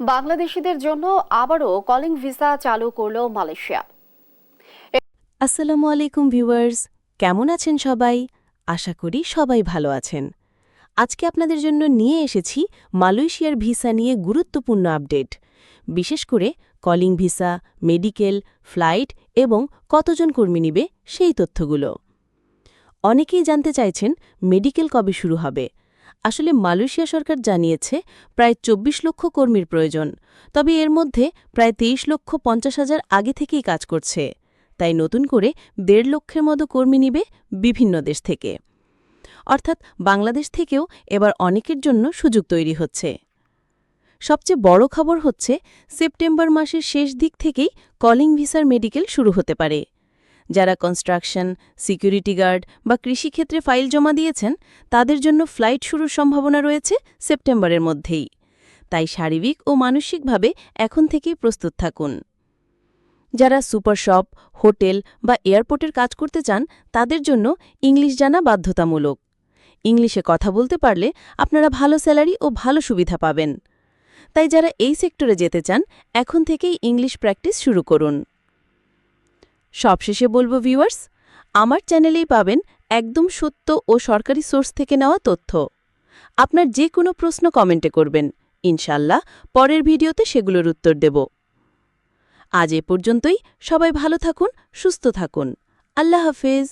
বাংলাদেশিদের জন্য আবারও কলিং ভিসা চালু করল মালয়েশিয়া। আসসালামু আলাইকুম ভিউয়ার্স, কেমন আছেন সবাই? আশা করি সবাই ভালো আছেন। আজকে আপনাদের জন্য নিয়ে এসেছি মালয়েশিয়ার ভিসা নিয়ে গুরুত্বপূর্ণ আপডেট। বিশেষ করে কলিং ভিসা মেডিকেল ফ্লাইট এবং কতজন কর্মী নিবে সেই তথ্যগুলো। অনেকেই জানতে চাইছেন মেডিকেল কবে শুরু হবে। আসলে মালয়েশিয়া সরকার জানিয়েছে প্রায় ২৪ লক্ষ কর্মীর প্রয়োজন। তবে এর মধ্যে প্রায় ২৩ লক্ষ পঞ্চাশ হাজার আগে থেকেই কাজ করছে। তাই নতুন করে দেড় লক্ষের মতো কর্মী নিবে বিভিন্ন দেশ থেকে। অর্থাৎ বাংলাদেশ থেকেও এবার অনেকের জন্য সুযোগ তৈরি হচ্ছে। সবচেয়ে বড় খবর হচ্ছে, সেপ্টেম্বর মাসের শেষ দিক থেকেই কলিং ভিসার মেডিকেল শুরু হতে পারে। যারা কনস্ট্রাকশন সিকিউরিটি গার্ড বা কৃষিক্ষেত্রে ফাইল জমা দিয়েছেন, তাদের জন্য ফ্লাইট শুরুর সম্ভাবনা রয়েছে সেপ্টেম্বরের মধ্যেই। তাই শারীরিক ও মানসিকভাবে এখন থেকেই প্রস্তুত থাকুন। যারা সুপার শপ হোটেল বা এয়ারপোর্টের কাজ করতে চান, তাদের জন্য ইংলিশ জানা বাধ্যতামূলক। ইংলিশে কথা বলতে পারলে আপনারা ভালো স্যালারি ও ভালো সুবিধা পাবেন। তাই যারা এই সেক্টরে যেতে চান, এখন থেকেই ইংলিশ প্র্যাকটিস শুরু করুন। সবশেষে বলব ভিউয়ার্স আমার চ্যানেলেই পাবেন একদম সত্য ও সরকারি সোর্স থেকে নেওয়া তথ্য। আপনার যে কোনো প্রশ্ন কমেন্টে করবেন। ইনশাল্লাহ পরের ভিডিওতে সেগুলোর উত্তর দেব। আজ এ পর্যন্তই। সবাই ভালো থাকুন, সুস্থ থাকুন। আল্লাহ হাফেজ।